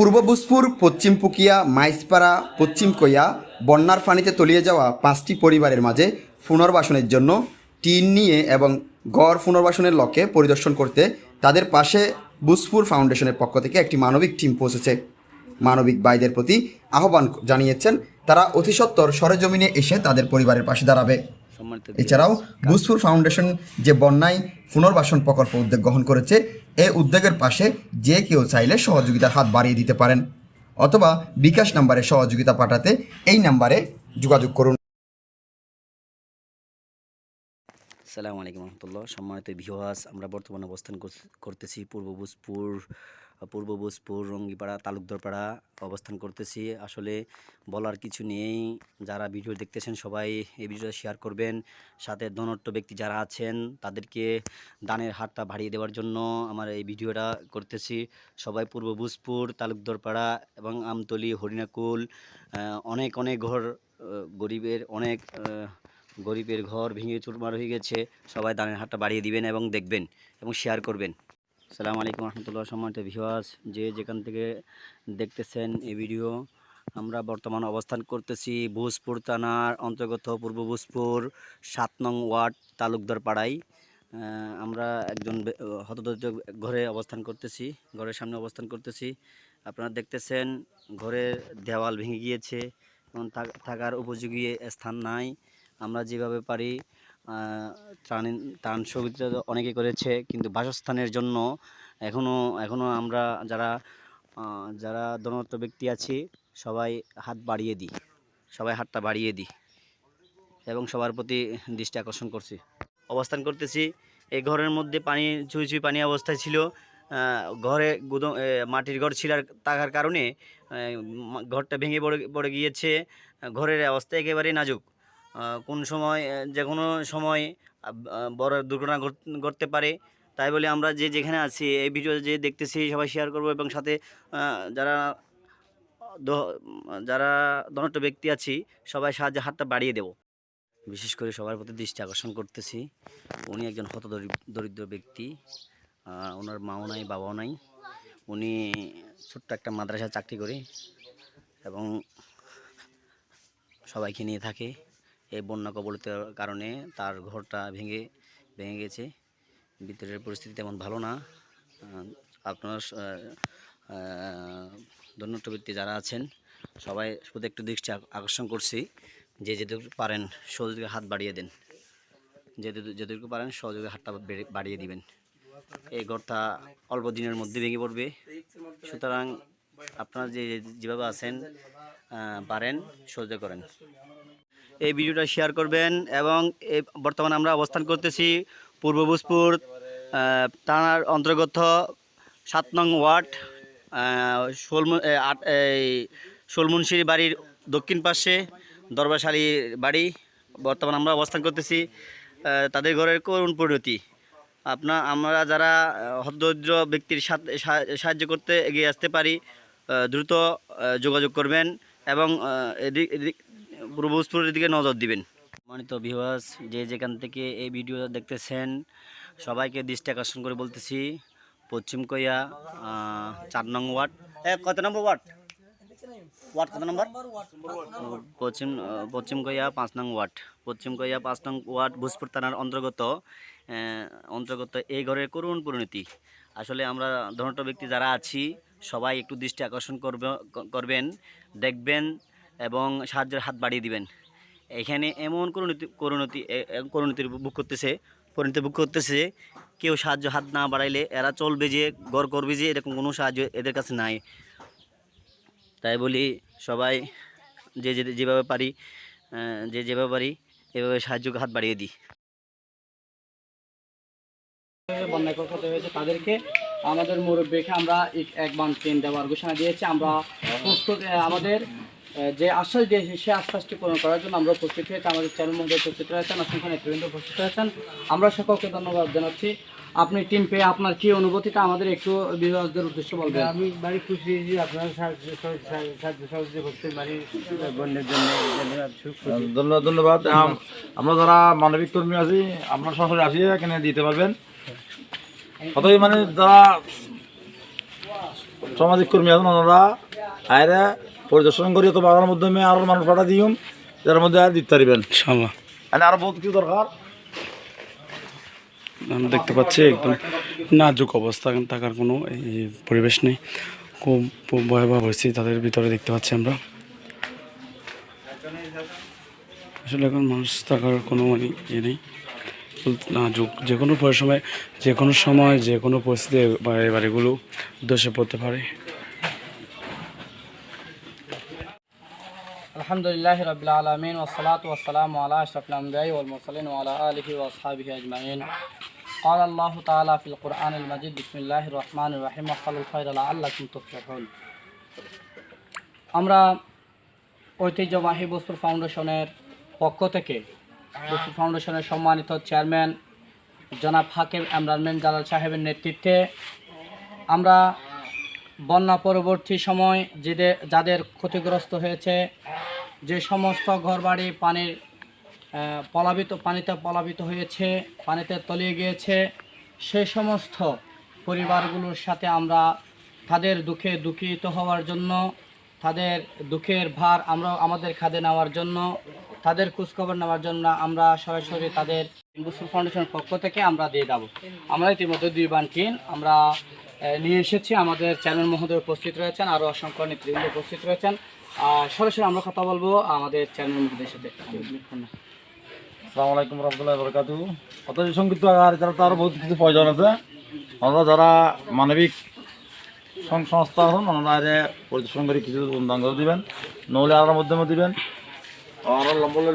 পূর্ব বুসপুর পশ্চিম পুকিয়া মাইসপাড়া পশ্চিম কইয়া, বন্যার পানিতে তলিয়ে যাওয়া পাঁচটি পরিবারের মাঝে পুনর্বাসনের জন্য টিন নিয়ে এবং গড় পুনর্বাসনের লক্ষ্যে পরিদর্শন করতে তাদের পাশে বুসপুর ফাউন্ডেশনের পক্ষ থেকে একটি মানবিক টিম পৌঁছেছে। মানবিক ভাইদের প্রতি আহ্বান জানিয়েছেন, তারা অতি সত্বর সরেজমিনে এসে তাদের পরিবারের পাশে দাঁড়াবে। এছাড়াও বুসপুর ফাউন্ডেশন যে বন্যায় পুনর্বাসন প্রকল্প উদ্যোগ গ্রহণ করেছে এ উদ্যোগের পাশে যে কেউ চাইলে সহযোগিতার হাত বাড়িয়ে দিতে পারেন। অথবা বিকাশ নাম্বারে সহযোগিতা পাঠাতে এই নাম্বারে যোগাযোগ করুন। সালামু আলাইকুম রহমতুল্লাহ। সম্মানিত ভিওয়াস আমরা বর্তমানে অবস্থান করতেছি পূর্ব ভোজপুর পূর্ব ভোজপুর, রঙ্গিপাড়া, তালুকদারপাড়া অবস্থান করতেছি। আসলে বলার কিছু নেই। যারা ভিডিও দেখতেছেন সবাই এই ভিডিওটা শেয়ার করবেন। সাথে ধনট্য ব্যক্তি যারা আছেন, তাদেরকে দানের হাতটা বাড়িয়ে দেওয়ার জন্য আমার এই ভিডিওটা করতেছি। সবাই পূর্ব ভোজপুর, তালুকদারপাড়া এবং আমতলি, হরিণাকুল অনেক অনেক ঘর গরিবের অনেক গরিবের ঘর ভেঙে চুরমার হয়ে গেছে। সবাই দানের হাতটা বাড়িয়ে দিবেন এবং দেখবেন এবং শেয়ার করবেন। সালামু আলাইকুম রহমতুল্লাহ সম্মানিত ভিওয়াস যে যেখান থেকে দেখতেছেন এই ভিডিও, আমরা বর্তমান অবস্থান করতেছি ভোজপুর থানার অন্তর্গত পূর্ব ভোজপুর সাত নং ওয়ার্ড তালুকদার পাড়ায়। আমরা একজন হতদরিদ্র ঘরে অবস্থান করতেছি, ঘরের সামনে অবস্থান করতেছি। আপনারা দেখতেছেন ঘরের দেওয়াল ভেঙে গিয়েছে এবং থাকার উপযোগী স্থান নাই। আমরা যেভাবে পারি ত্রাণ ত্রাণ তো অনেকে করেছে, কিন্তু বাসস্থানের জন্য এখনও এখনও আমরা যারা যারা ধনত্ব ব্যক্তি আছি, সবাই হাত বাড়িয়ে দিই। সবাই হাতটা বাড়িয়ে দিই এবং সবার প্রতি দৃষ্টি আকর্ষণ করছি। অবস্থান করতেছি, এই ঘরের মধ্যে পানি চুই চুই পানি অবস্থায় ছিল। ঘরে গুদম মাটির ঘর ছিল থাকার কারণে ঘরটা ভেঙে পড়ে পড়ে গিয়েছে। ঘরের অবস্থা একেবারেই নাজুক। কোন সময় যে কোনো সময় বড় দুর্ঘটনা ঘট- ঘটতে পারে। তাই বলে আমরা যে যেখানে আছি, এই ভিডিও যে দেখতেছি, সবাই শেয়ার করব এবং সাথে যারা যারা ধনট্য ব্যক্তি আছি, সবাই সাহায্যে হাতটা বাড়িয়ে দেব। বিশেষ করে সবার প্রতি দৃষ্টি আকর্ষণ করতেছি। উনি একজন হত দরিদ্র ব্যক্তি। ওনার মাও নাই, বাবাও নাই। উনি ছোট্ট একটা মাদ্রাসায় চাকরি করে এবং সবাইকে নিয়ে থাকে। এই বন্যা কবলিত কারণে তার ঘরটা ভেঙে ভেঙে গেছে। ভিতরের পরিস্থিতি তেমন ভালো না। আপনার ধন্যট্য ব্যক্তি যারা আছেন, সবাই শুধু একটু দৃষ্টি আকর্ষণ করছি। যে যেটুকু পারেন সহযোগী হাত বাড়িয়ে দেন। যেটুকু পারেন সহযোগী হাতটা বাড়িয়ে দিবেন। এই ঘরটা অল্প দিনের মধ্যে ভেঙে পড়বে। সুতরাং আপনারা যে যেভাবে আছেন পারেন সহযোগিতা করেন। এই ভিডিওটা শেয়ার করবেন এবং বর্তমানে আমরা অবস্থান করতেছি পূর্ব ভোজপুর থানার অন্তর্গত সাত নং ওয়ার্ড আহ, আট এই শোলমুন্সির বাড়ির দক্ষিণ পাশে দরবারশালী বাড়ি বর্তমানে আমরা অবস্থান করতেছি তাদের ঘরের করুণ পরিণতি। আপনার আমরা যারা হতদরিদ্র ব্যক্তির সাহায্য করতে এগিয়ে আসতে পারি দ্রুত যোগাযোগ করবেন এবং এদিক পূর্ব ভোজপুরের দিকে নজর দিবেন। সম্মানিত ভিউয়ার্স যে যেখান থেকে এই ভিডিও দেখতেছেন, সবাইকে দৃষ্টি আকর্ষণ করে বলতেছি, পশ্চিম কইয়া চার নং ওয়ার্ড। কত নম্বর ওয়ার্ড? ওয়ার্ড কত নম্বর? পশ্চিম পশ্চিম কইয়া পাঁচ নং ওয়ার্ড। পশ্চিম কইয়া পাঁচ নং ওয়ার্ড ভোজপুর থানার অন্তর্গত অন্তর্গত এই ঘরের করুণ পরিণতি। আসলে আমরা ধনট ব্যক্তি যারা আছি, সবাই একটু দৃষ্টি আকর্ষণ করবে করবেন, দেখবেন এবং সাহায্যের হাত বাড়িয়ে দিবেন। এখানে এমন করুণতি করুণতি করুণতির বুক করতেছে, পরিণতি বুক করতেছে কেউ সাহায্য হাত না বাড়াইলে এরা চলবে যে, গড় করবে যে, এরকম কোনো সাহায্য এদের কাছে নাই। তাই বলি সবাই যে যে, যেভাবে পারি যে, যেভাবে পারি, এভাবে সাহায্য হাত বাড়িয়ে দিই। বন্যায় ক্ষতি হয়েছে তাদেরকে। আমাদের মুরব্বীকে আমরা এক- বান ট্রেন দেওয়ার ঘোষণা দিয়েছি। আমরা আমাদের যে আশ্বাস দিয়েছি সেই আশ্বাসটি পূরণ করার জন্য আমরা প্রস্তুত হয়েছি। আমাদের চ্যানেল মধ্যে প্রস্তুত রয়েছেন অসংখ্য নেতৃবৃন্দ প্রস্তুত রয়েছেন। আমরা সকলকে ধন্যবাদ জানাচ্ছি। আপনি টিম পেয়ে আপনার কি অনুভূতিটা আমাদের একটু বিভাগদের উদ্দেশ্য বলবেন? আমি বাড়ি খুশি যে আপনার সাহায্য সাহায্য সাহায্য করতে বাড়ি বন্যার জন্য ধন্যবাদ ধন্যবাদ ধন্যবাদ। আমরা যারা মানবিক কর্মী আছি আপনারা সরাসরি আসিয়ে এখানে দিতে পারবেন। অতএব মানে যারা সামাজিক কর্মী আছেন ওনারা আয়রা পরিদর্শন করি তো বাগানের মাধ্যমে আরও মানুষ পাঠা দিম যার মধ্যে আর দিতে পারিবেন। ইনশাল্লাহ মানে আরও বহুত কিছু দরকার। আমরা দেখতে পাচ্ছি একদম নাজুক অবস্থা থাকার কোনো পরিবেশ নেই। খুব ভয়াবহ পরিস্থিতি তাদের ভিতরে দেখতে পাচ্ছি আমরা। আসলে এখন মানুষ থাকার কোনো মানে ইয়ে নেই। নাজুক যে কোনো সময় যে কোনো সময় যে কোনো পরিস্থিতি বাড়ি বাড়িগুলো ধসে পড়তে পারে। আলহামদুলিল্লাহ রবিল আলমিন ওসলাত ওসালাম আল্লাহ আশরফুল والمرسلين وعلى آله وأصحابه أجمعين قال الله تعالى في القرآن المجيد بسم الله الرحمن الرحيم وصلوا الخير لعلكم تفلحون আমরা ঐতিহ্যবাহী বস্তুর ফাউন্ডেশনের পক্ষ থেকে বস্তুর ফাউন্ডেশনের সম্মানিত চেয়ারম্যান জনাব হাকিম এমরানমেন জালাল সাহেবের নেতৃত্বে আমরা বন্যা পরবর্তী সময় যেদের যাদের ক্ষতিগ্রস্ত হয়েছে যে সমস্ত ঘরবাড়ি পানির পলাবিত, পানিতে পলাবিত হয়েছে, পানিতে তলিয়ে গিয়েছে সেই সমস্ত পরিবারগুলোর সাথে আমরা তাদের দুঃখে দুঃখিত হওয়ার জন্য, তাদের দুঃখের ভার আমরা, আমাদের খাদে নেওয়ার জন্য, তাদের খোঁজখবর নেওয়ার জন্য আমরা সরাসরি তাদের ইনভেস্টর ফাউন্ডেশনের পক্ষ থেকে আমরা দিয়ে যাব। আমরা ইতিমধ্যে দুই বান্টিন আমরা নিয়ে এসেছি। আমাদের চ্যানেল মহোদয় উপস্থিত রয়েছেন, আরও অসংখ্য নেতৃবৃন্দ উপস্থিত রয়েছেন। সরাসরি আমরা কথা বলব আমাদের চ্যানেল মহোদয়ের সাথে। আসসালামু আলাইকুম রহমতুল্লাহ বরকাতু। অথচ সংক্ষিপ্ত আর যারা তো আরও বহুত কিছু প্রয়োজন আছে আমরা যারা মানবিক সংস্থা আছেন, ওনারা পরিদর্শন করে কিছু অনুদান দিবেন নহলে আরও মাধ্যমে দিবেন। আর লম্বলে